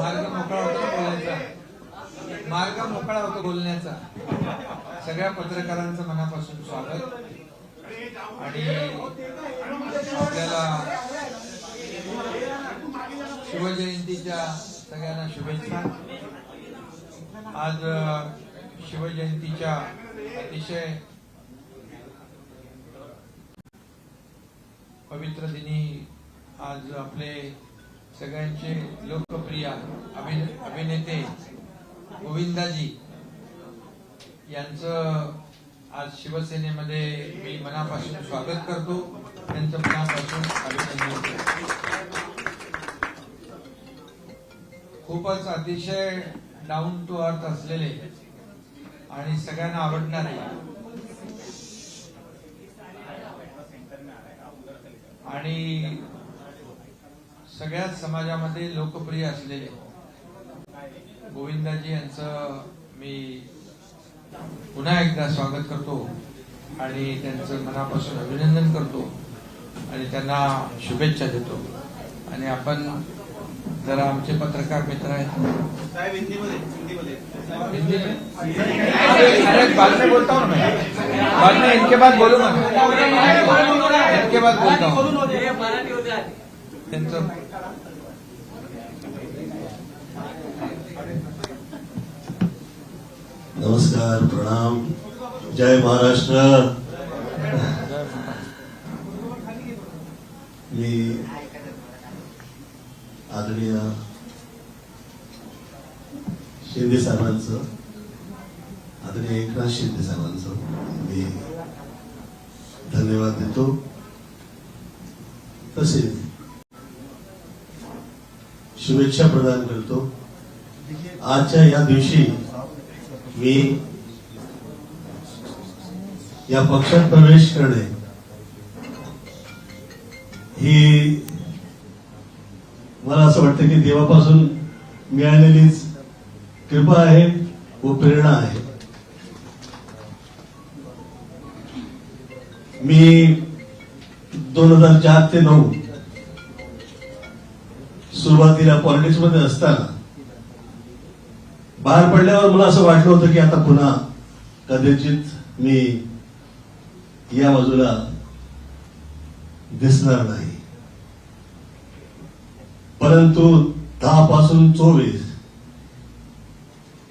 मार्ग मोकळा होतो बोलण्याचा मार्ग मोकळा होतो बोलण्याचा. सगळ्या पत्रकारांचं मनापासून स्वागत. आणि आपल्याला शिवजयंतीच्या सगळ्यांना शुभेच्छा. आज शिवजयंतीच्या अतिशय पवित्र दिनी आज आपले सगळ्यांचे लोकप्रिय अभिन अभिनेते गोविंदाजी यांचं आज शिवसेनेमध्ये मी मनापासून स्वागत करतो. त्यांचं मनापासून अभिनंदन करतो. खूपच अतिशय डाऊन टू अर्थ असलेले आणि सगळ्यांना आवडणारे आणि सगळ्याच समाजामध्ये लोकप्रिय असलेले गोविंदाजी यांचं मी पुन्हा एकदा स्वागत करतो आणि त्यांचं मनापासून अभिनंदन करतो आणि त्यांना शुभेच्छा देतो. आणि आपण जरा आमचे पत्रकार मित्र आहेत. साहेब हिंदीमध्ये हिंदीमध्ये. हिंदी में अरे बाद में बोलता हूँ मैं बाद में इनके बाद बोलू मैं इनके बाद बोलता हूँ. त्यांचं नमस्कार प्रणाम. जय महाराष्ट्र. मी आदरणीय शिंदे साहेबांचं आदरणीय एकनाथ शिंदे साहेबांचं मी धन्यवाद देतो. तसेच शुभेच्छा प्रदान करतो. आजच्या या दिवशी मी या पक्षात प्रवेश करणे ही मला असं वाटतं की देवापासून मिळालेलीच कृपा आहे व प्रेरणा आहे. मी दोन हजार चार ते नऊ सुरुवातीला पॉलिटिक्समध्ये असताना बाहेर पडल्यावर मला असं वाटलं होतं की आता पुन्हा कदाचित मी या बाजूला दिसणार नाही. परंतु दहा पासून चोवीस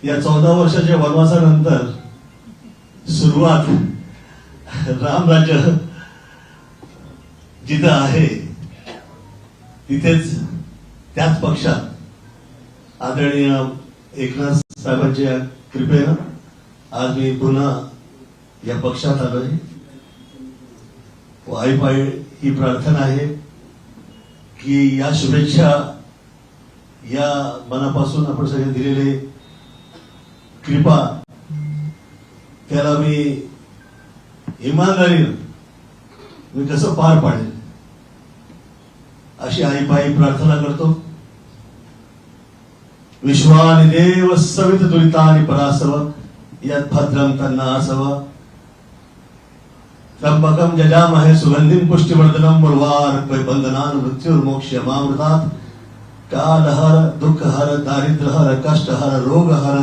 या चौदा वर्षाच्या वनवासानंतर सुरुवात रामराज्य जिथं आहे तिथेच त्याच पक्षात आदरणीय एकनाथ साहेबांच्या कृपेनं आज मी पुन्हा या पक्षात आलो आहे आईपाई ही प्रार्थना आहे की या शुभेच्छा या मनापासून आपण सगळे दिलेले कृपा त्याला मी इमानदारीनं मी कसं पार पाडेल अशी आईपाई प्रार्थना करतो. विश्वानि देव सवित दुरितानि परासव यत् भद्रं तन्नासव त्र्यंबकं जजामहे सुगन्धिं पुष्टिवर्धनं मुर्वारुक्मै बन्धनान् मृत्युर्मोक्ष्यमामृतात् कालहर दुःखहर दारिद्र्यहर कष्टहर रोगहर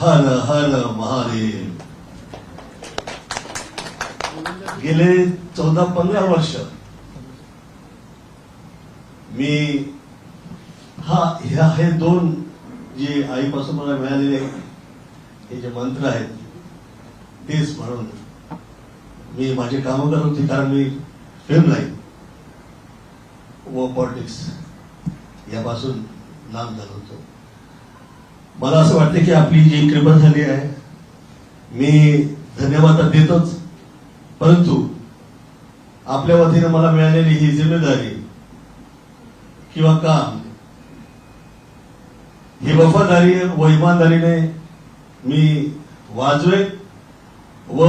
हर हर महादेव। गेले चौदा पंधरा वर्ष मी हा ह्या हे दोन जे आईपासून मला मिळालेले हे जे मंत्र आहेत तेच म्हणून मी माझे कामं करत होते कारण मी फिल्म नाही व पॉलिटिक्स यापासून नाम झालो होतो. मला असं वाटतं की आपली जी कृपा झाली आहे मी धन्यवाद तर देतोच परंतु आपल्या वतीनं मला मिळालेली ही जिम्मेदारी किंवा काम ही वफादारी व इमानदारीने मी वाजवेन व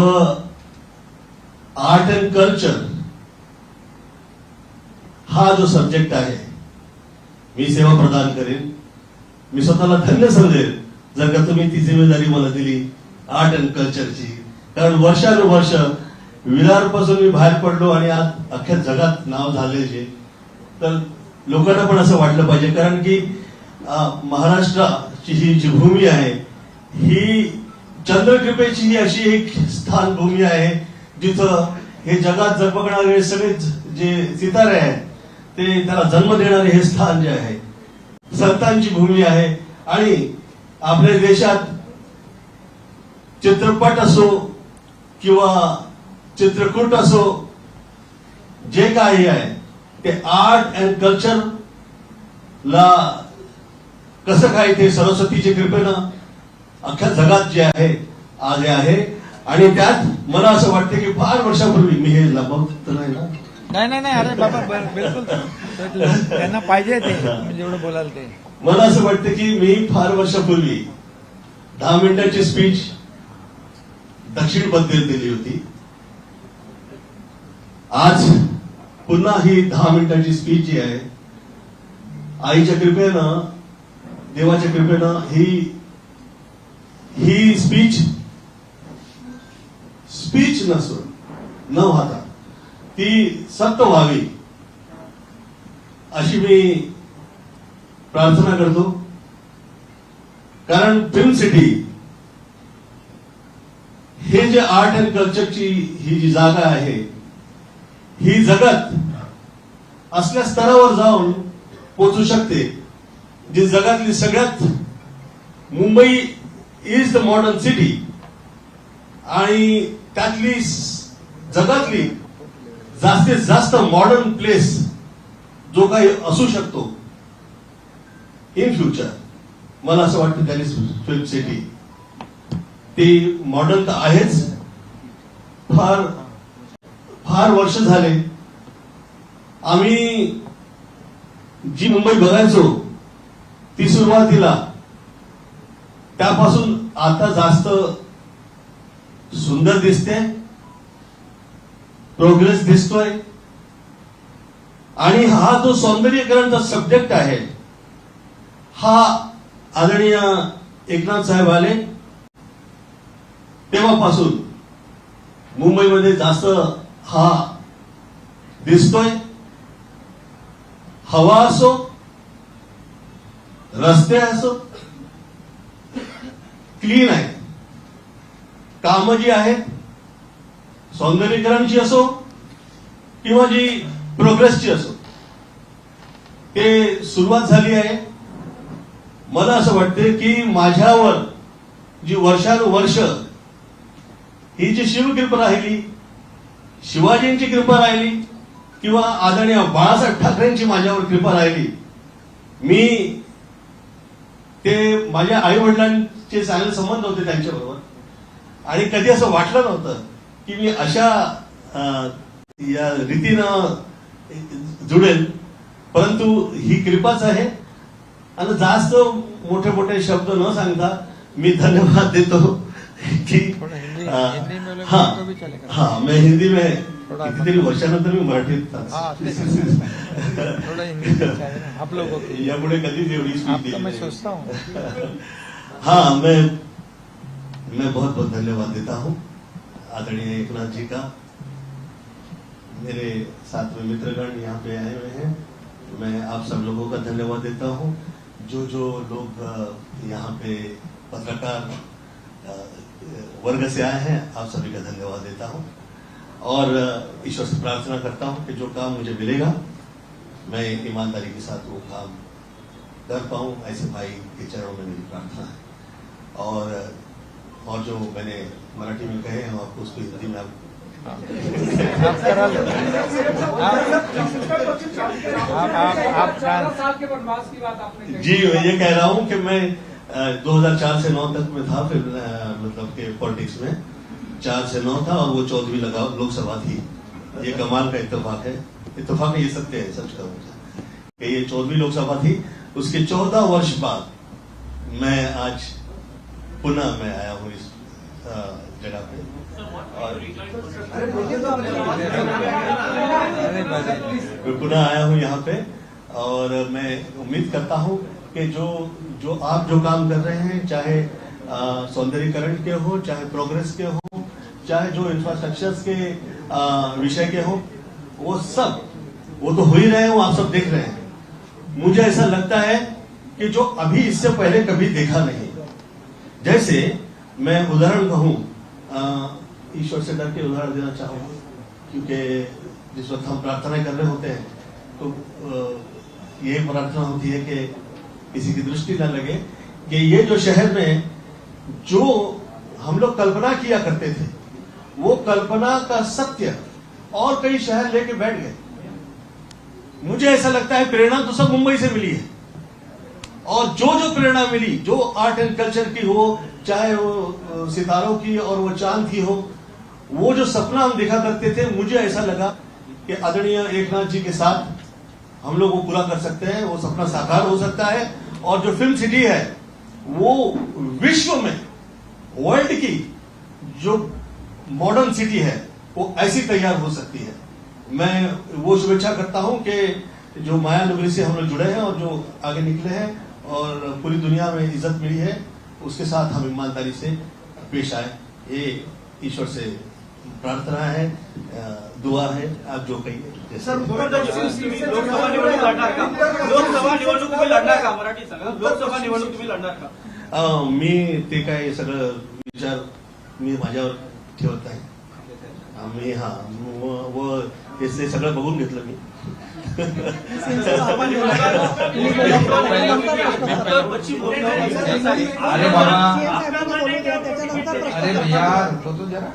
आर्ट अँड कल्चर हा जो सब्जेक्ट आहे मी सेवा प्रदान करेन. मी स्वतःला धन्य समजेल जर का तुम्ही ती जिम्मेदारी मला दिली आर्ट अँड कल्चरची कारण वर्षानुवर्ष विरारपासून मी बाहेर पडलो आणि आज अख्ख्या जगात नाव झाले जे तर लोकांना पण असं वाटलं पाहिजे. कारण की महाराष्ट्राची ही जी भूमी आहे ही चंद्रकृपेची ही अशी एक स्थान भूमी आहे जिथं हे जगात जपकणारे सगळे जे सितारे आहेत ते त्याला जन्म देणारे हे स्थान जे आहे संतांची भूमी आहे. आणि आपल्या देशात चित्रपट असो किंवा चित्रकूट असो जे काही आहे ते आर्ट अँड कल्चर ला कसं काय ते सरस्वतीच्या कृपेनं अख्ख्या जगात जे आहे आज आहे. आणि त्यात मला असं वाटतं की फार वर्षापूर्वी मी हे लपवत नाही ना नाही नाही नाही अरे बाबा बिलकुल. त्यांना पाहिजे ते जेवढं बोलाल ते. मला असं वाटतं की मी फार वर्षापूर्वी दहा मिनिटाची स्पीच दक्षिणबद्दल दिली होती. आज पुन्हा ही दहा मिनिटाची स्पीच जी आहे आईच्या कृपेनं देवाच्या कृपेनं ही ही स्पीच स्पीच नसून न होता ती सत्य व्हावी अशी मी प्रार्थना करतो. कारण फिल्म सिटी हे जे आर्ट अँड कल्चरची ही जी जागा आहे ही जगत असल्या स्तरावर जाऊन पोचू शकते. जी जगातली सगळ्यात Mumbai is the modern city आणि त्यातली जगातली जास्तीत जास्त मॉडर्न प्लेस जो काही असू शकतो इन फ्युचर मला असं वाटतं त्याने फिल्म सिटी ती मॉडर्न तर आहेच. फार फार वर्ष झाले. आम्ही जी मुंबई बघायचो ती सुरुवातीला. त्यापासून आता जास्त सुंदर दिसते. प्रोग्रेस दिसतोय. आणि हा जो सौंदर्यकरणचा सब्जेक्ट आहे हा आदरणीय एकनाथ साहेब आले. तेव्हापासून मुंबईमध्ये जास्त हा दिसतोय. हवा असो रस्ते असो. क्लीन आहे. कामं जी आहेत सौंदर्यीकरणची असो किंवा जी प्रोग्रेसची असो. ते सुरुवात झाली आहे. मला असं वाटते की माझ्यावर जी वर्षानुवर्ष ही जी शिवकृपा राहिली शिवाजींची कृपा राहिली किंवा आदरणीय बाळासाहेब ठाकरेंची माझ्यावर कृपा राहिली मी ते माझ्या आई वडिलांचे चांगले संबंध होते त्यांच्याबरोबर. आणि कधी असं वाटलं नव्हतं की मी अशा या रीतीनं जुडेल. परंतु ही कृपाच आहे. आणि जास्त मोठे मोठे शब्द न सांगता मी धन्यवाद देतो की हाँ हाँ मैं हिंदी में थोड़ा कितीतरी वर्षानंतर मी मराठीत हाँ थोड़ा हिंदी में चाहिए ना आप लोगों यापुढे कधीच एवढी स्पीच मैं सोचता हूँ। हाँ मैं मैं बहुत बहुत धन्यवाद देता हूँ आदरणीय एकनाथ जी का। मेरे साथ में मित्रगण यहाँ पे आए हुए हैं। मैं आप सब लोगों का धन्यवाद देता हूँ। जो जो लोग यहाँ पे पत्रकार वर्ग से आए हैं आप सभी का धन्यवाद देता हूँ। और ईश्वर से प्रार्थना करता हूँ कि जो काम मुझे मिलेगा मैं ईमानदारी के साथ वो काम कर पाऊँ ऐसे भाई के चरणों में मेरी प्रार्थना है। और और जो मैंने मराठी में कहे हैं आपको उसको हिंदी में आप चार जी मैं ये कह रहा हूँ कि मैं अ, 2004 से 9 तक में था फिर मतलब के पॉलिटिक्स में। चार से नौ था और वो चौदहवीं लगा लोकसभा थी। ये कमाल का इतफाक है। इतफाक ये सत्य है, सच कहूँगा कि ये चौदहवीं लोकसभा थी, उसके चौदह वर्ष बाद मैं आज पुनः मैं आया हूँ इस जगह पे। और पुनः आया हूँ यहाँ पे, और मैं उम्मीद करता हूँ कि जो जो आप जो काम कर रहे हैं, चाहे सौंदर्यीकरण के हो, चाहे प्रोग्रेस के हो चाहे जो इंफ्रास्ट्रक्चर्स के विषय के हो, वो सब, वो तो हो ही रहे हैं, वो आप सब देख रहे हैं। मुझे ऐसा लगता है कि जो अभी इससे पहले कभी देखा नहीं। जैसे मैं उदाहरण कहूँ ईश्वर से डर के उदाहरण देना चाहूँगा, क्योंकि जिस वक्त हम प्रार्थना कर रहे होते हैं तो यही प्रार्थना होती है कि किसी की दृष्टि न लगे कि ये जो शहर में जो हम लोग कल्पना किया करते थे वो कल्पना का सत्य और कई शहर लेके बैठ गए। मुझे ऐसा लगता है प्रेरणा तो सब मुंबई से मिली है। और जो जो प्रेरणा मिली, जो आर्ट एंड कल्चर की हो, चाहे वो सितारों की और वो चाँद की हो, वो जो सपना हम देखा करते थे, मुझे ऐसा लगा कि आदरणीय एकनाथ जी के साथ हम लोग वो पूरा कर सकते हैं, वो सपना साकार हो सकता है। और जो फ़िल्म सिटी है, वो विश्व में वर्ल्ड की, जो मॉडर्न सिटी है वो ऐसी तैयार हो सकती है। मैं वो शुभेच्छा करता हूँ कि जो माया नगरी से हम लोग जुड़े हैं और जो आगे निकले हैं और पूरी दुनिया में इज़्ज़त मिली है उसके साथ हम ईमानदारी से पेश आए। ये ईश्वर से प्रार्थना है दुआ है आप जो कहिए। मी ते काय सगळं विचार मी माझ्यावर ठेवत आहे हा व- ते सगळं बघून घेतलं मी. अरे बाबा. अरे भैया तो जरा.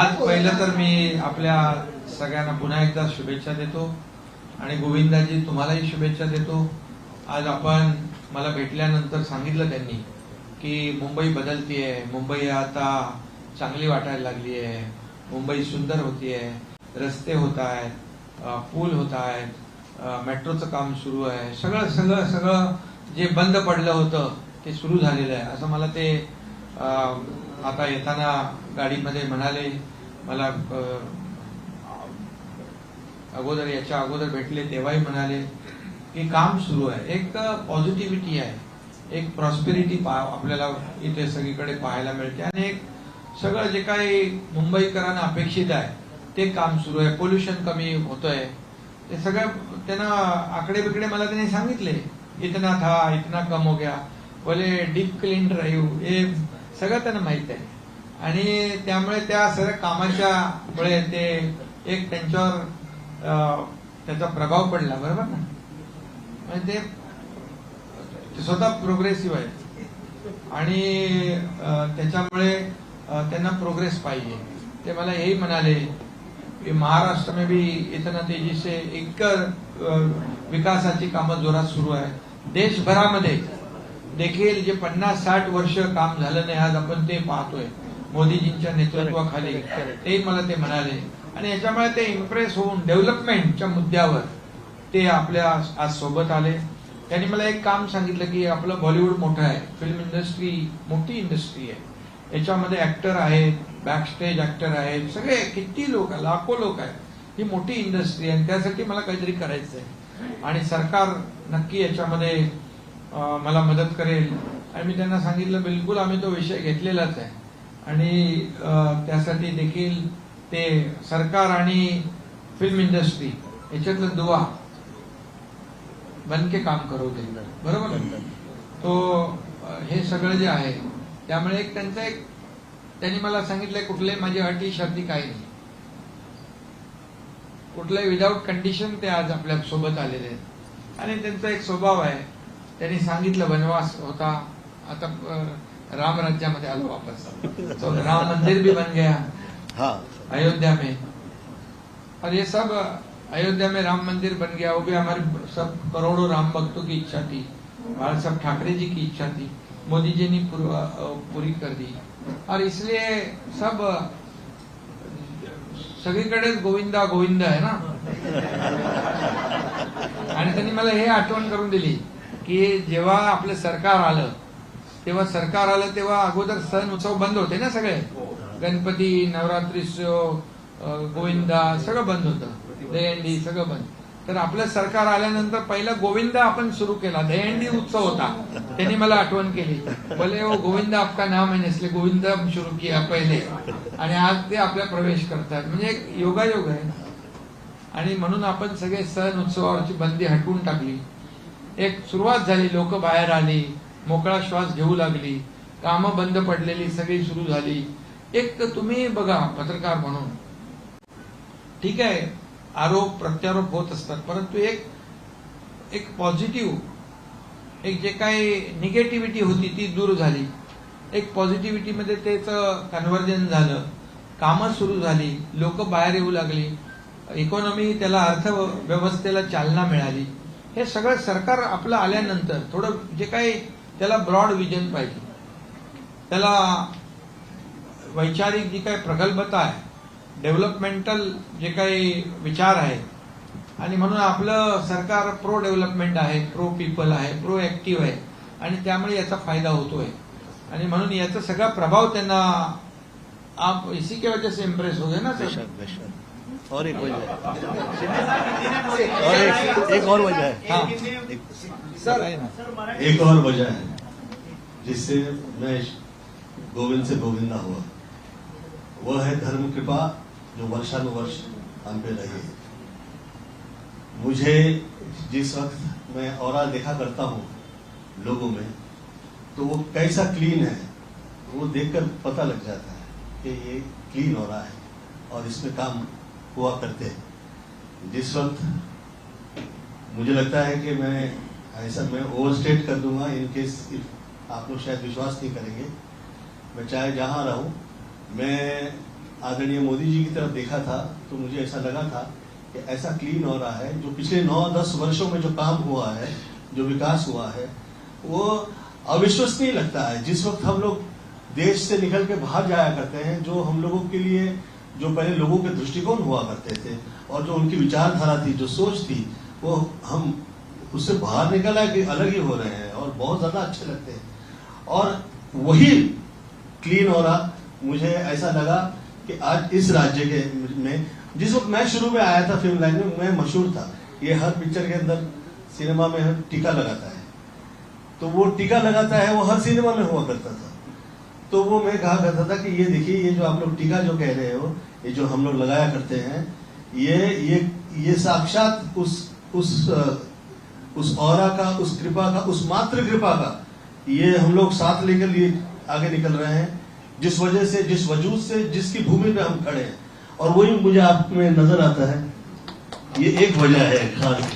आज पहिलं तर मी आपल्या सगळ्यांना पुन्हा एकदा शुभेच्छा देतो. आणि गोविंदाजी तुम्हालाही शुभेच्छा देतो. आज आपण मला भेटल्यानंतर सांगितलं त्यांनी की मुंबई बदलतीये मुंबई आता चांगली वाटायला लागली आहे मुंबई सुंदर होतीये रस्ते होत आहेत पूल होत आहेत मेट्रोचं काम सुरू आहे. सगळं सगळं सगळं जे बंद पडलं होतं ते सुरू झालेलं आहे. असं मला ते आता येताना गाडीमध्ये म्हणाले मला अगोदर याच्या अगोदर भेटले तेव्हाही म्हणाले की काम सुरू आहे. एक पॉझिटिव्हिटी आहे. एक प्रॉस्पेरिटी आपल्याला इथे सगळीकडे पाहायला मिळते. आणि एक सगळं जे काही मुंबईकरांना अपेक्षित आहे ते काम सुरू आहे. पोल्युशन कमी होतंय. ते सगळं त्यांना आकडे बिकडे मला त्यांनी सांगितले. इतना था इतना कम हो गया. बोले डीप क्लीन ड्राईव्ह हे. सगळं त्यांना माहीत आहे. आणि त्यामुळे त्या सगळ्या कामाच्या मुळे ते एक त्यांच्यावर त्याचा प्रभाव पडला. बरोबर ना? म्हणजे ते स्वतः प्रोग्रेसिव्ह आहेत. आणि त्याच्यामुळे त्यांना प्रोग्रेस पाहिजे. ते मला हेही म्हणाले कि महाराष्ट्र में भी इतना तेजी से एक विकासाची कामं जोरात सुरू आहे देशभरामध्ये देखील जे पन्नास साठ वर्ष काम झालं नाही आज आपण ते पाहतोय. मोदीजींच्या नेतृत्वाखाली. ते मला ते म्हणाले. आणि याच्यामुळे ते इम्प्रेस होऊन डेव्हलपमेंटच्या मुद्द्यावर ते आपल्या आज सोबत आले. त्यांनी मला एक काम सांगितलं की आपलं बॉलिवूड मोठं आहे. फिल्म इंडस्ट्री मोठी इंडस्ट्री आहे. याच्यामध्ये ऍक्टर आहेत बॅक स्टेज ऍक्टर आहेत. सगळे किती लोक आहे लाखो लोक आहेत. ही मोठी इंडस्ट्री आहे. आणि त्यासाठी मला काहीतरी करायचं आहे आणि सरकार नक्की याच्यामध्ये मला मदत करेल. आणि मी त्यांना सांगितलं बिलकुल आम्ही तो विषय घेतलेलाच आहे. आणि त्यासाठी देखील ते सरकार आणि फिल्म इंडस्ट्री याच्यातलं दुवा बनके काम करवते बरोबर? तो हे सगळं जे आहे त्यामुळे एक त्यांचा एक त्यांनी मला सांगितलंय कुठले माझी अटी शर्ती काही नाही. कुठल्याही विदाऊट कंडिशन ते आज आपल्यासोबत आलेले आहेत. आणि त्यांचा एक स्वभाव आहे त्यांनी सांगितलं वनवास होता. आता राम राज्यामध्ये आलो वापस. तो राम मंदिर भी बन गया. हा. अयोध्या में. और ये सब अयोध्या में राम मंदिर बन गया वो भी हमारे सब करोड़ों राम भक्तों की इच्छा थी बाला साहब ठाकरे जी की इच्छा थी मोदी जी ने पूर- कर दी। और इसलिए सब सगळीकडेच गोविंदा गोविंद आहे ना? आणि त्यांनी मला हे आठवण करून दिली की जेव्हा आपलं सरकार आलं तेव्हा सरकार आलं तेव्हा अगोदर सण उत्सव बंद होते ना सगळे? गणपती नवरात्रीत्सव अं, गोविंदा सगळं बंद होतं. दहीहंडी सगळं बंद. तर आपलं सरकार आल्यानंतर पहिला गोविंदा आपण सुरू केला. दहीहंडी उत्सव होता. त्यांनी मला आठवण केली. भले हो गोविंदा आपका नाम आहे नसले गोविंदा सुरू किया पहिले. आणि आज ते आपल्या प्रवेश करतात. म्हणजे एक योगायोग आहे. आणि म्हणून आपण सगळे सण उत्सवावरची बंदी हटवून टाकली. एक सुरुवात झाली. लोक बाहेर आली. मोकळा श्वास घेऊ लागली. कामं बंद पडलेली सगळी सुरू झाली. एक तुम्ही बघा पत्रकार म्हणून. ठीक आहे? आरोप प्रत्यारोप होत असतात. परंतु एक एक पॉझिटिव्ह एक जे काही निगेटिव्हिटी होती ती दूर झाली. एक पॉझिटिव्हिटीमध्ये त्याचं कन्व्हर्जन झालं. कामं सुरू झाली. लोक बाहेर येऊ लागली. इकॉनॉमी त्याला अर्थव्यवस्थेला चालना मिळाली. हे सगळं सरकार आपलं आल्यानंतर थोडं जे काही त्याला ब्रॉड विजन पाहिजे. त्याला वैचारिक जी काही प्रगल्भता आहे डेव्हलपमेंटल जे काही विचार आहेत आणि म्हणून आपलं सरकार प्रो डेव्हलपमेंट आहे प्रो पीपल आहे प्रो ऍक्टिव्ह आहे आणि त्यामुळे याचा फायदा होतोय. आणि म्हणून याचा सगळा प्रभाव त्यांना आप इसी के वजह से इम्प्रेस हो गए ना सर? बेशक बेशक. और एक वजह है. और एक एक और वजह है. हाँ। सर एक और वजह है जिससे मैं गोविंद से गोविंदा हुआ। वह है धर्म कृपा जो वर्षानुवर्ष हम पे रही। मुझे जिस वक्त मैं और देखा करता हूँ लोगों में तो वो कैसा क्लीन है, वो देखकर पता लग जाता है कि ये क्लीन हो रहा है और इसमें काम हुआ करते हैं। जिस वक्त मुझे लगता है कि मैं, ऐसा मैं ओवरस्टेट कर दूँगा इन केस आप लोग शायद विश्वास नहीं करेंगे, मैं चाहे जहाँ रहूँ, मैं आदरणीय मोदी जी की तरफ़ देखा था तो मुझे ऐसा लगा था कि ऐसा क्लीन हो रहा है। जो पिछले नौ, दस वर्षों में जो काम हुआ है, जो विकास हुआ है, वो अविश्वसनीय लगता है। जिस वक्त हम लोग देश से निकल के बाहर जाया करते हैं, जो हम लोगों के लिए, जो पहले लोगों के दृष्टिकोण हुआ करते थे, और जो उनकी विचारधारा थी, जो सोच थी, वो हम उससे बाहर निकल आए कि अलग ही हो रहे हैं, और बहुत ज़्यादा अच्छे लगते हैं। और वही क्लीन हो रहा। मुझे ऐसा लगा कि आज इस राज्य के में, जिस वक्त मैं शुरू में आया था फ़िल्म लाइन में, मैं मशहूर था। ये हर पिक्चर के अंदर सिनेमा में हम टीका लगाता है। तो वो टीका लगाता है, वो हर सिनेमा में हुआ करता था। तो वो मैं कहा करता था कि ये देखिए, ये जो आप लोग टीका जो कह रहे हो, ये जो हम लोग लगाया करते हैं, ये ये ये साक्षात उस उस उस औरा का, उस कृपा का, उस मात्र कृपा का, ये हम लोग साथ लेकर लिए आगे निकल रहे हैं। जिस वजह से जिस वजूद से जिसकी भूमि पे हम खड़े हैं। और वही मुझे आप में नज़र आता है। ये एक वजह है खास।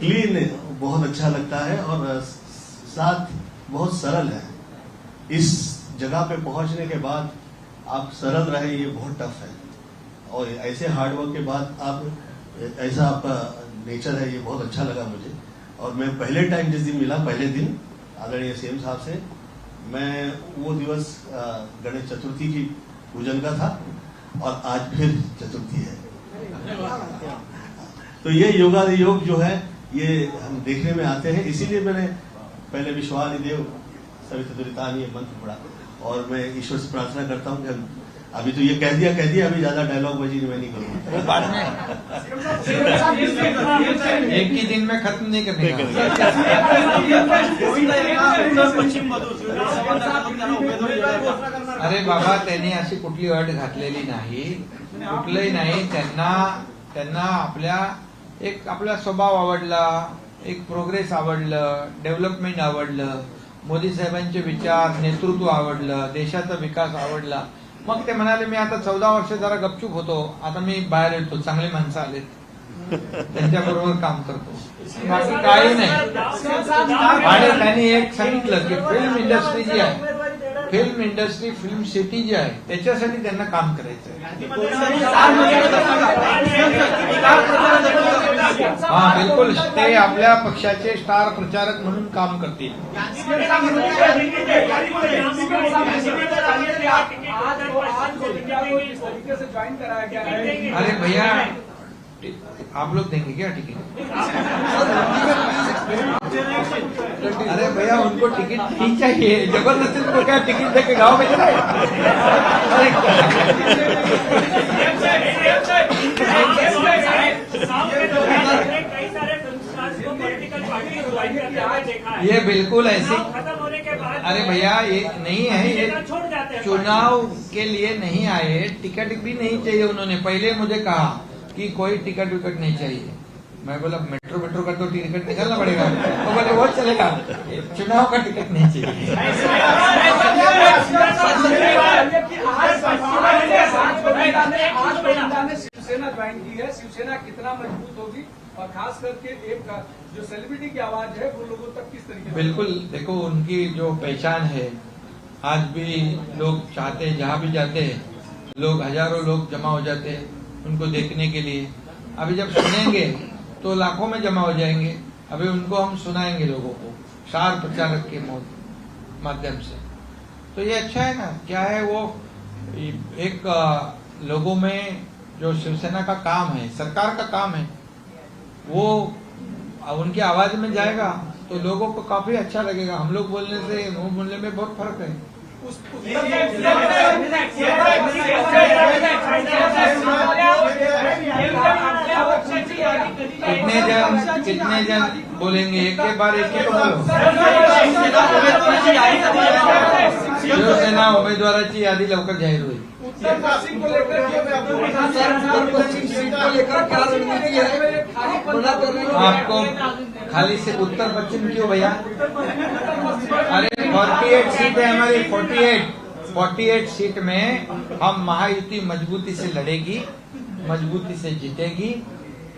क्लीन बहुत अच्छा लगता है और साथ बहुत सरल है। इस जगह पे पहुँचने के बाद आप सरल रहे ये बहुत टफ है। और ऐसे हार्डवर्क के बाद आप ऐसा आपका नेचर है ये बहुत अच्छा लगा मुझे। और मैं पहले टाइम जिस दिन मिला पहले दिन आदरणीय सीएम साहब से मैं वो दिवस गणेश चतुर्थी की पूजन का था और आज फिर चतुर्थी है। तो ये योगा योग जो है, ये हम देखने में आते हैं। इसीलिए मैंने पहले विश्वादि देव सवित ये मंत्र पढ़ा। और मैं ईश्वर से प्रार्थना करता हूँ कि हम अभी तो ये कह दिया कह दिया अभी ज्यादा डायलॉग बजी मैं नहीं करूँगा। बाद में एक ही दिन में खत्म नहीं करने अरे बाबा त्यांनी अशी कुठली अट घातलेली नाही. कुठलंही नाही. त्यांना त्यांना आपल्या एक आपला स्वभाव आवडला एक प्रोग्रेस आवडलं डेव्हलपमेंट आवडलं. मोदी साहेबांचे विचार नेतृत्व आवडलं देशाचा विकास आवडला. मग ते म्हणाले मी आता चौदा वर्ष जरा गपचूप होतो. आता मी बाहेर येतो. चांगली माणसं आलेत. त्यांच्या बरोबर काम करतो. बाकी काही नाही. आणि त्यांनी एक सांगितलं की फिल्म इंडस्ट्री जी आहे फिल्म इंडस्ट्री फिल्म सिटी जी आहे त्याच्यासाठी त्यांना काम करायचं आहे हा बिलकुल. ते आपल्या पक्षाचे स्टार प्रचारक म्हणून काम करतील. अरे भैया आप लोग देंगे क्या टिकट? अरे भैया, उनको टिकट नहीं चाहिए। ज़बरदस्ती उनको क्या टिकट देके गाँव में चलाए ये बिल्कुल ऐसी अरे भैया, ये नहीं है, ये चुनाव के लिए नहीं आए। टिकट भी नहीं चाहिए उन्होंने। पहले मुझे कहा कि कोई टिकट विकट नहीं चाहिए। मैं बोला, मेट्रो मेट्रो का तो टिकट निकालना पड़ेगा। तो बोले, वो चलेगा। चुनाव का टिकट नहीं चाहिए। शिवसेना ज्वाइन की है शिवसेना कितना मज़बूत होगी और खास करके एक जो सेलिब्रिटी की आवाज़ है वो लोगों तक किस तरीके बिल्कुल, देखो, उनकी जो पहचान है, आज भी लोग चाहते हैं, जहाँ भी जाते हैं, लोग, हज़ारों लोग जमा हो जाते हैं उनको देखने के लिए। अभी जब सुनेंगे तो लाखों में जमा हो जाएँगे। अभी उनको हम सुनाएँगे लोगों को शार प्रचारक के माध्यम से। तो ये अच्छा है ना, क्या है वो? एक लोगों में जो शिवसेना का काम है, सरकार का काम है, वो उनकी आवाज़ में जाएगा तो लोगों को काफ़ी अच्छा लगेगा। हम लोग बोलने से वो बोलने में बहुत फ़र्क है। कितने जन कितने जन बोलेंगे एक के बार एक बोलो शिवसेना उमेदवाराची यादी लवकर जाहीर होईल को के हूँ, को है को आपको खाली से उत्तर पश्चिम क्यों भैया अरे 48 सीट है हमारी 48 48 सीट में हम महायुति मजबूती से लड़ेगी मजबूती से जीतेगी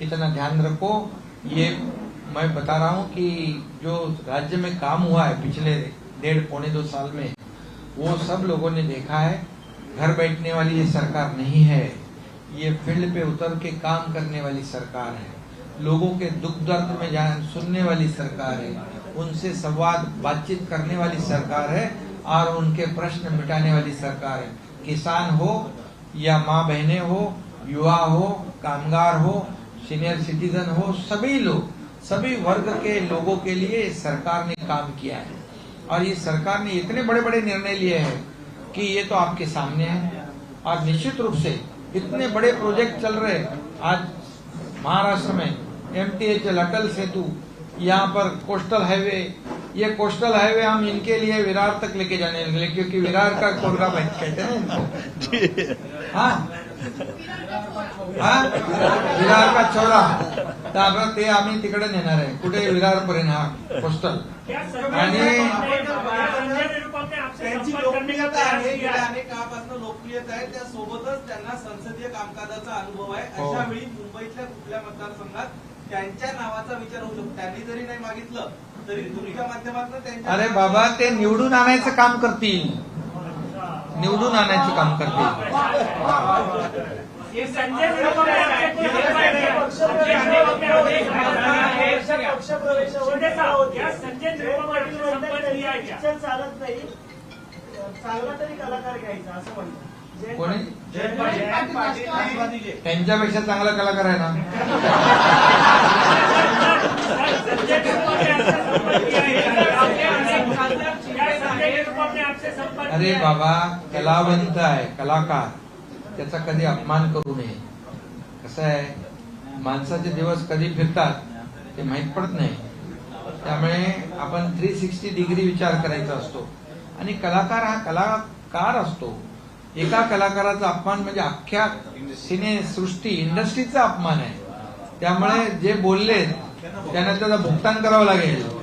इतना ध्यान रखो। ये मैं बता रहा हूँ कि जो राज्य में काम हुआ है पिछले डेढ़, पौने दो साल में, वो सब लोगों ने देखा है। घर बैठने वाली ये सरकार नहीं है। ये फ़ील्ड पे उतर के काम करने वाली सरकार है। लोगों के दुख दर्द में जान सुनने वाली सरकार है। उनसे संवाद, बातचीत करने वाली सरकार है और उनके प्रश्न मिटाने वाली सरकार है। किसान हो या माँ बहने हो, युवा हो, कामगार हो सीनियर सिटीजन हो सभी लोग सभी वर्ग के लोगों के लिए सरकार ने काम किया है। और ये सरकार ने इतने बड़े बड़े निर्णय लिए हैं कि ये तो आपके सामने है। और निश्चित रूप से इतने बड़े प्रोजेक्ट चल रहे हैं। आज महाराष्ट्र में M T H Atal Setu यहाँ पर कोस्टल हाईवे ये कोस्टल हाईवे हम इनके लिए विरार तक लेके जाने लगे क्योंकि विरार का है कहते हैं हाँ हा? विरार का चौरा ते आम्ही तिकडे नेणार आहे. कुठे? विरार पर्यंत हा सर्व आणि- त्यांची लोकप्रियता आहे किया गेल्या अनेक काळापासून लोकप्रियता आहे त्यासोबतच त्यांना संसदीय कामकाजाचा अनुभव आहे. हो. अशा वेळी मुंबईतल्या कुठल्या मतदारसंघात त्यांच्या नावाचा विचार होऊ शकतो. त्यांनी जरी नाही मागितलं तरी तुमच्या माध्यमातून त्यांच्या अरे बाबा ते निवडून आणायचं काम करतील. निवडून आणायचं काम चालत नाही चांगला तरी कलाकार घ्यायचा असं कोणी? राष्ट्रवादीचे त्यांच्यापेक्षा चांगला कलाकार आहे ना. संजय अरे? बाबा कलावंत आहे कलाकार. त्याचा कधी अपमान करू नये. कसं आहे? माणसाचे दिवस कधी फिरतात ते माहीत पडत नाही. त्यामुळे आपण थ्री सिक्स्टी डिग्री विचार करायचा असतो. आणि कलाकार हा कलाकार असतो. एका कलाकाराचा अपमान म्हणजे अख्ख्या सिने सृष्टी इंडस्ट्रीचा अपमान आहे. त्यामुळे जे बोलले त्यांना त्याचं भुगतान करावं लागेल.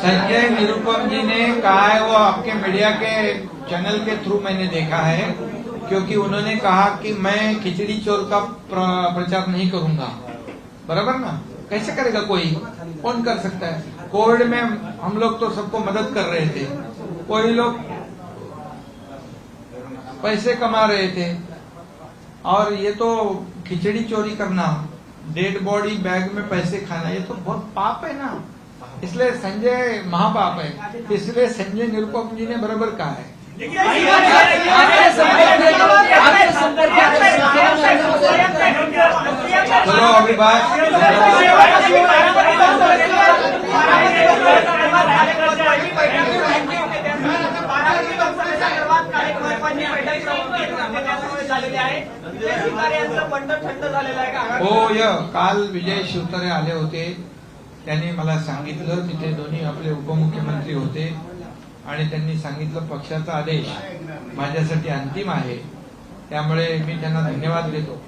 संजय निरुपम जी ने कहा है, वो आपके मीडिया के चैनल के थ्रू मैंने देखा है, क्योंकि उन्होंने कहा कि मैं खिचड़ी चोर का प्रचार नहीं करूँगा। बराबर ना? कैसे करेगा कोई? कौन कर सकता है? कोविड में हम लोग तो सबको मदद कर रहे थे। कोई लोग पैसे कमा रहे थे। और ये तो खिचड़ी चोरी करना, डेड बॉडी बैग में पैसे खाना, ये तो बहुत पाप है ना। इसलिए संजय महापाप है। इसलिए संजय निरुपम जी ने बराबर कहा है। चलो अभी बात हो य. काल विजय शिवतारे आले होते. त्यांनी मला सांगितलं तिथे दोन्ही आपले उपमुख्यमंत्री होते. आणि त्यांनी सांगितलं पक्षाचा आदेश माझ्यासाठी अंतिम आहे. त्यामुळे मी त्यांना धन्यवाद देतो.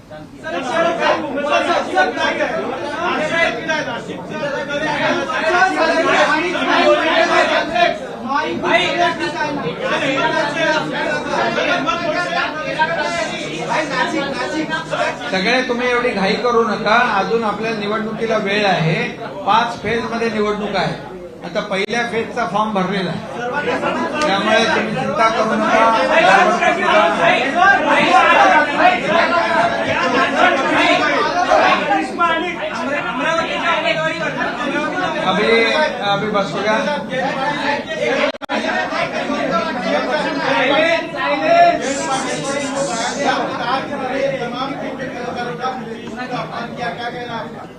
सगळे तुम्ही एवढी घाई करू नका. अजून आपल्या निवडणुकीला वेळ आहे. पाच फेजमध्ये निवडणूक आहे. आता पहिल्या फेजचा फॉर्म त्यामुळे तुम्ही चिंता करू नका. अभी अभी बस हो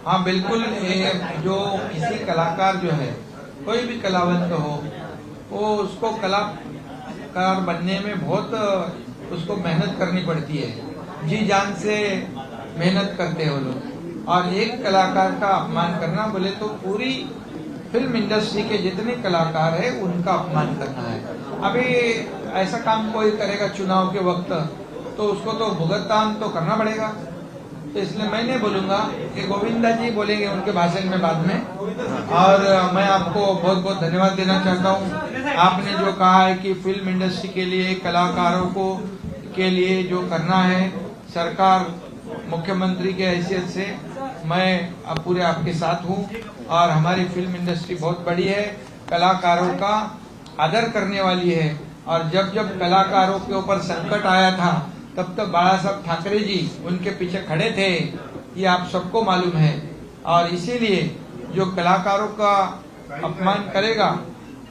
हाँ बिल्कुल जो किसी कलाकार जो है कोई भी कलावंत हो, वो उसको कलाकार बनने में बहुत, उसको मेहनत करनी पड़ती है। जी जान से मेहनत करते हैं लोग। और एक कलाकार का अपमान करना बोले तो पूरी फ़िल्म इंडस्ट्री के जितने कलाकार है, उनका अपमान करना है। अभी ऐसा काम कोई करेगा चुनाव के वक्त तो उसको तो भुगतान तो करना पड़ेगा। तो इसलिए मैं नहीं बोलूँगा कि गोविंदा जी बोलेंगे उनके भाषण में बाद में। और मैं आपको बहुत बहुत धन्यवाद देना चाहता हूँ। आपने जो कहा है कि फ़िल्म इंडस्ट्री के लिए, कलाकारों को, के लिए जो करना है, सरकार, मुख्यमंत्री के हैसियत से मैं अब पूरे आपके साथ हूँ। और हमारी फ़िल्म इंडस्ट्री बहुत बड़ी है, कलाकारों का आदर करने वाली है। और जब जब कलाकारों के ऊपर संकट आया था तब तक बाला साहब ठाकरे जी उनके पीछे खड़े थे ये आप सबको मालूम है। और इसीलिए जो कलाकारों का अपमान करेगा,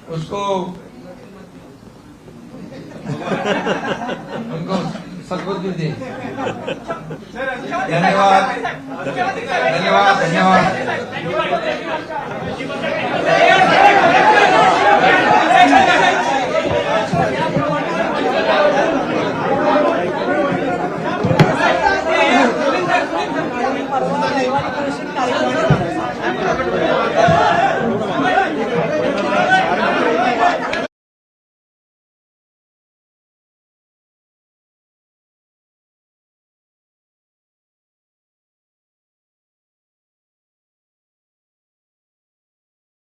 उसको उनको सदबुद्धि दे। धन्यवाद। धन्यवाद। धन्यवाद।